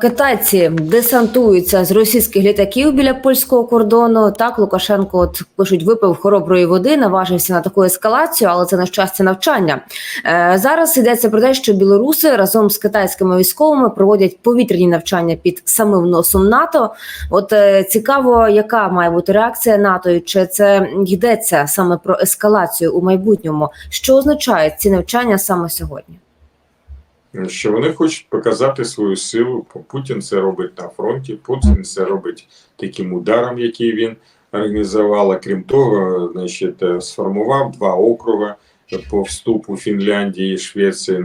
Китайці десантуються з російських літаків біля польського кордону. Так Лукашенко от пишуть, випив хороброї води, наважився на таку ескалацію, але це на щастя навчання. Е, зараз йдеться про те, що білоруси разом з китайськими військовими проводять повітряні навчання під самим носом НАТО. От е, цікаво, яка має бути реакція НАТО, і чи це йдеться саме про ескалацію у майбутньому? Що означають ці навчання саме сьогодні? Що вони хочуть показати свою силу. Путін це робить на фронті. Путін це робить таким ударом, який він організував. Крім того, значить, сформував два округи по вступу Фінляндії і Швеції,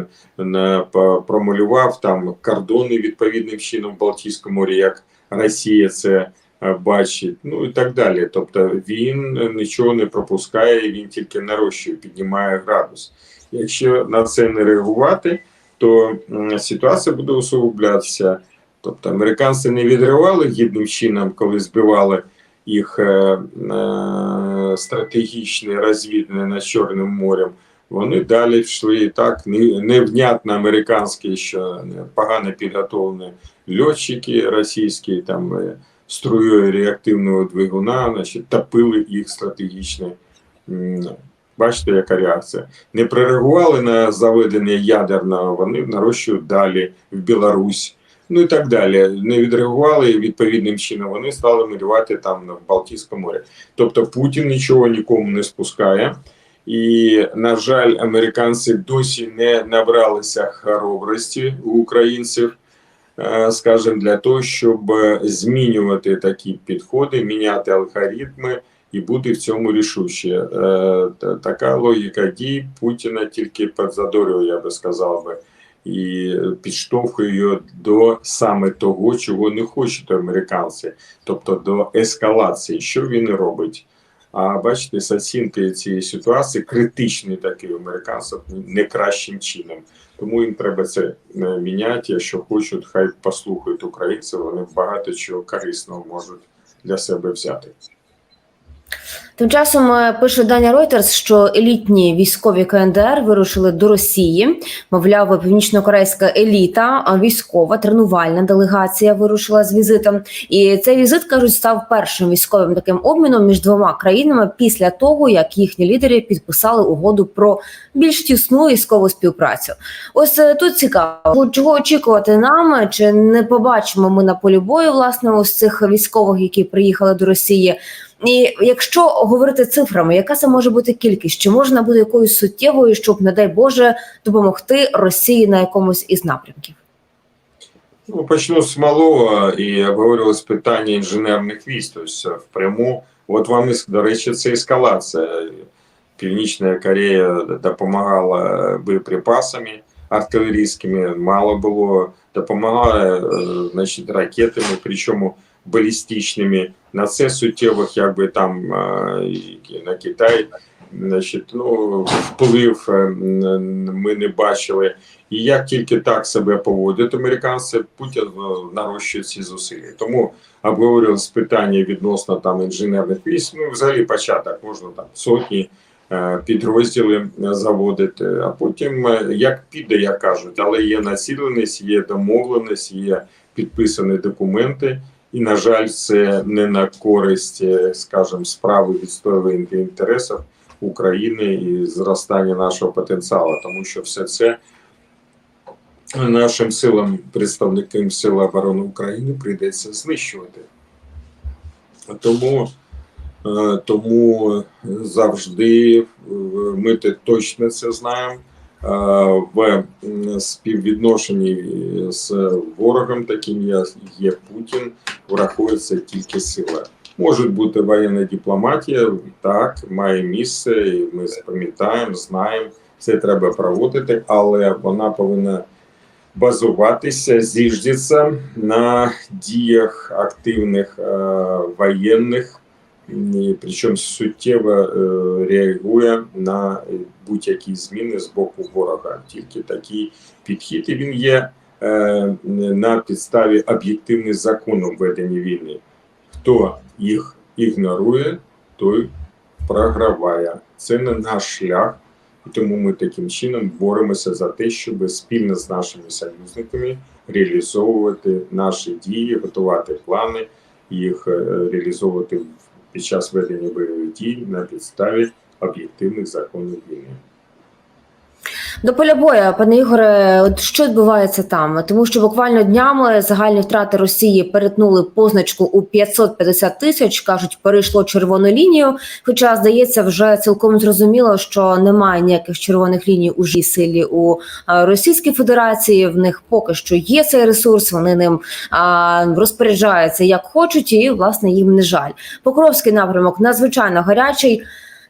промалював там кордони відповідним чином в Балтійському морі, як Росія це е, бачить, ну і так далі. Тобто він нічого не пропускає, він тільки нарощує, піднімає градус. Якщо на це не реагувати, то ситуація буде усугублятися. Тобто американці не відривали гідним чином, коли збивали їх е, е, стратегічні розвідини над Чорним морем. Вони далі йшли так невнятно американські, що погано підготовлені льотчики російські, там е, струєю реактивного двигуна, значить, топили їх стратегічні. Бачите, яка реакція не прореагували на заведення ядерного, вони нарощують далі в Білорусь, ну і так далі. Не відреагували відповідним чином. Вони стали малювати там в Балтійському морі. Тобто Путін нічого нікому не спускає. І, на жаль, американці досі не набралися хоробрості у українців, е, скажімо, для того, щоб змінювати такі підходи, міняти алгоритми і бути в цьому рішуче. Е, Така логіка дій Путіна тільки підзадорює, я би сказав би, і підштовхує його до саме того, чого не хочуть американці, тобто до ескалації. Що він робить? А бачите, з оцінки цієї ситуації критичний такий американців не кращим чином. Тому їм треба це е, міняти. Якщо хочуть, хай послухають українців. Вони багато чого корисного можуть для себе взяти. Тим часом е, пише Даня Reuters, що елітні військові КНДР вирушили до Росії. Мовляв, північно-корейська еліта, військова тренувальна делегація вирушила з візитом. І цей візит кажуть став першим військовим таким обміном між двома країнами після того, як їхні лідери підписали угоду про більш тісну військову співпрацю. Ось е, тут цікаво, чого очікувати нам, чи не побачимо ми на полі бою власне ось цих військових, які приїхали до Росії. І якщо говорити цифрами, яка це може бути кількість? Чи можна бути якоюсь суттєвою, щоб, не дай Боже, допомогти Росії на якомусь із напрямків? Ну, почну з малого і обговорювалось питання інженерних військ. Тобто впряму, от вам до речі, це ескалація. Північна Корея допомагала боєприпасами артилерійськими, мало було, допомагала е, значить, ракетами, причому балістичними. На це суттєвих, якби там е, на Китай, значить, ну, вплив е, ми не бачили. І як тільки так себе поводять американці, Путін е, нарощує ці зусилля. Тому обговорювалось питання відносно там інженерних військ. Ну, взагалі початок можна там сотні підрозділи заводити, а потім як піде, як кажуть, але є націленість, є домовленість, є підписані документи. І, на жаль, це не на користь, е, скажімо, справи відстоювання інтересів України і зростання нашого потенціалу, тому що все це нашим силам, представникам Сил оборони України, прийдеться знищувати. Тому, е, тому завжди е, ми точно це знаємо. В співвідношенні з ворогом, таким як є Путін, враховується тільки сила. Може бути воєнна дипломатія, так, має місце, і ми пам'ятаємо, знаємо, це треба проводити, але вона повинна базуватися, зіждеться на діях активних е, воєнних, і причому суттєво е, реагує на будь-які зміни з боку ворога. Тільки такий підхід, і він є е, на підставі об'єктивних законів ведення війни. Хто їх ігнорує, той програває. Це не наш шлях, І тому ми таким чином боремося за те, щоб спільно з нашими союзниками реалізовувати наші дії, готувати плани, їх е, реалізовувати в- під час ведення бойових дій на підставі об'єктивних законів війни. До поля бою, пане Ігоре, от що відбувається там? Тому що буквально днями загальні втрати Росії перетнули позначку у 550 тисяч. кажуть, перейшло червону лінію. Хоча здається, вже цілком зрозуміло, що немає ніяких червоних ліній у жій силі у е, Російській Федерації. В них поки що є цей ресурс. Вони ним розпоряджаються як хочуть, і власне їм не жаль. Покровський напрямок надзвичайно гарячий.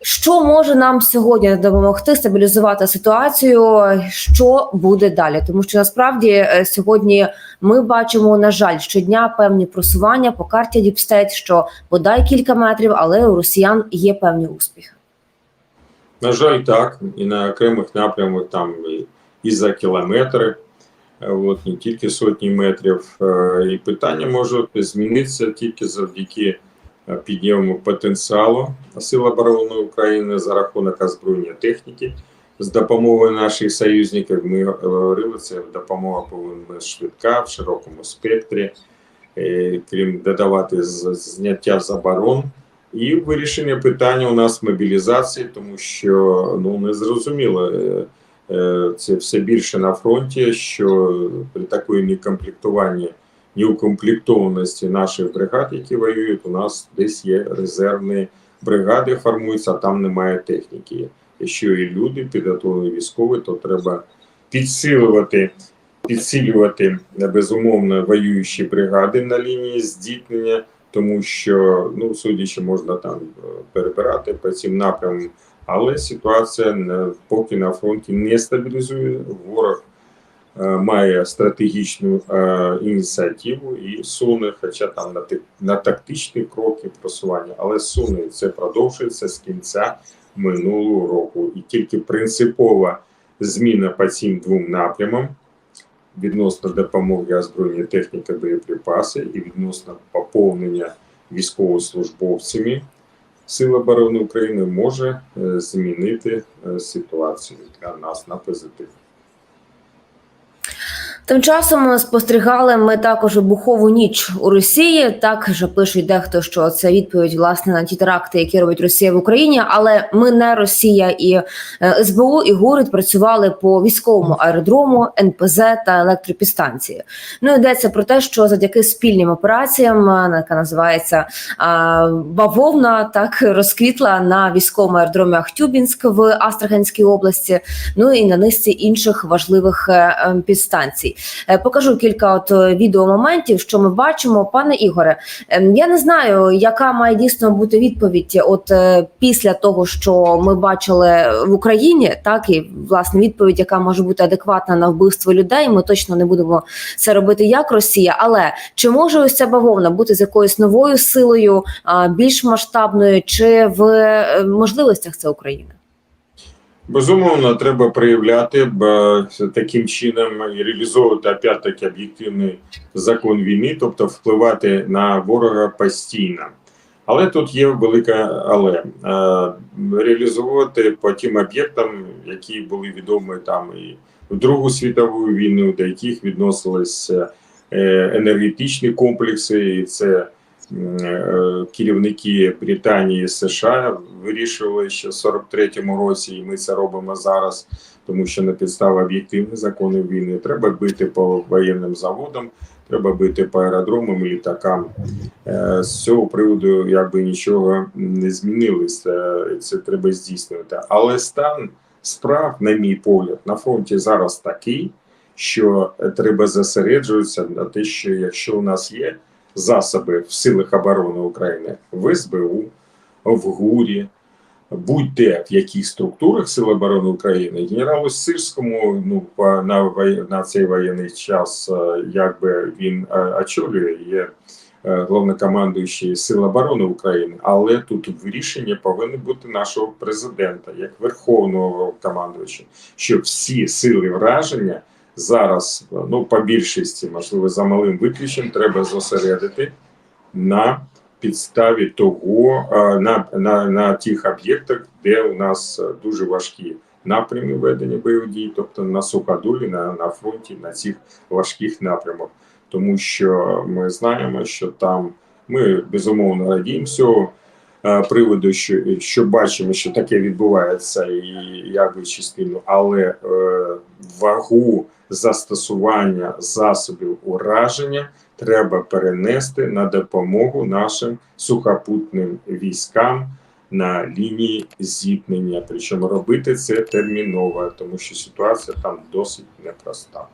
Що може нам сьогодні допомогти стабілізувати ситуацію? Що буде далі? Тому що насправді е, сьогодні ми бачимо, на жаль, щодня певні просування по карті Діпстейт, що бодай кілька метрів, але у росіян є певні успіхи. На жаль, так. І на окремих напрямах там і, за кілометри, е, от, не тільки сотні метрів. Е, І питання може змінитися тільки завдяки підйому потенціалу Сил оборони України за рахунок озброєння техніки. З допомогою наших союзників ми говорили, це допомога повинна швидка в широкому спектрі, Е, крім додавати зняття заборон. І вирішення питання у нас мобілізації, тому що ну не зрозуміло. е, е, Це все більше на фронті, що при такої некомплектуванні, неукомплектованості наших бригад, які воюють, у нас десь є резервні бригади, формуються, а там немає техніки. Якщо і люди підготовлені військові, то треба підсилювати, підсилювати безумовно воюючі бригади на лінії зіткнення тому що, ну, судячи, можна там е, перебирати по цим напрямам, але ситуація поки на фронті не стабілізує. Ворог має стратегічну е, ініціативу і суне, хоча там на, на тактичні кроки просування, але суне це продовжується з кінця минулого року. І тільки принципова зміна по цим двом напрямам відносно допомоги озброєння техніки, боєприпаси і відносно поповнення військовослужбовцями Сил оборони України може е, змінити е, ситуацію для нас на позитив. Тим часом спостерігали ми також вибухову ніч у Росії. Так вже пишуть дехто, що це відповідь власне на ті теракти, які робить Росія в Україні. Але ми не Росія і е, СБУ і ГУР відпрацювали по військовому аеродрому, НПЗ та електропідстанції. Ну йдеться про те, що завдяки спільним операціям, е, яка називається а, бавовна, так розквітла на військовому аеродромі Ахтюбінськ в Астраханській області. Ну і на низці інших важливих е, е, підстанцій. Е, Покажу кілька от е, відеомоментів, що ми бачимо. Пане Ігоре, ем, я не знаю, яка має дійсно бути відповідь, от е, після того, що ми бачили в Україні, так і власне відповідь, яка може бути адекватна на вбивство людей. Ми точно не будемо це робити як Росія. Але чи може ось ця бавовна бути з якоюсь новою силою, більш масштабною, чи в можливостях це України? Безумовно, треба проявляти таким чином і реалізовувати опять-таки об'єктивний закон війни, тобто впливати на ворога постійно. Але тут є велика але Е, реалізовувати по тим об'єктам, які були відомі там і в Другу світову війну, до яких відносилися е, енергетичні комплекси, і це керівники Британії і США вирішували ще в 43-му році, і ми це робимо зараз, тому що на підставі об'єктивних законів війни треба бити по воєнним заводам, треба бити по аеродромам і літакам. Е, З цього приводу якби нічого не змінилося. Це треба здійснювати. Але стан справ, на мій погляд, на фронті зараз такий, що е, треба зосереджуватися на те, що якщо у нас є засоби в силах оборони України. В СБУ, в ГУРі, будь-де в яких структурах Сил оборони України, генералу Сирському ну на на цей воєнний час, е, якби він е, очолює, є е, головнокомандуючий Сил оборони України, але тут рішення повинно бути нашого президента як верховного командувача, що всі сили враження зараз, ну по більшості, можливо, за малим виключенням, треба зосередити на підставі того, на, на, на тих об'єктах, де у нас е, дуже важкі напрямі ведення бойових дій, тобто на суходолі, на, на фронті, на цих важких напрямах. Тому що ми знаємо, що там ми безумовно радіємо цього е, приводу, що, що бачимо, що таке відбувається, і як би частину, але е, вагу застосування засобів ураження треба перенести на допомогу нашим сухопутним військам на лінії зіткнення. Причому робити це терміново, тому що ситуація там досить непроста.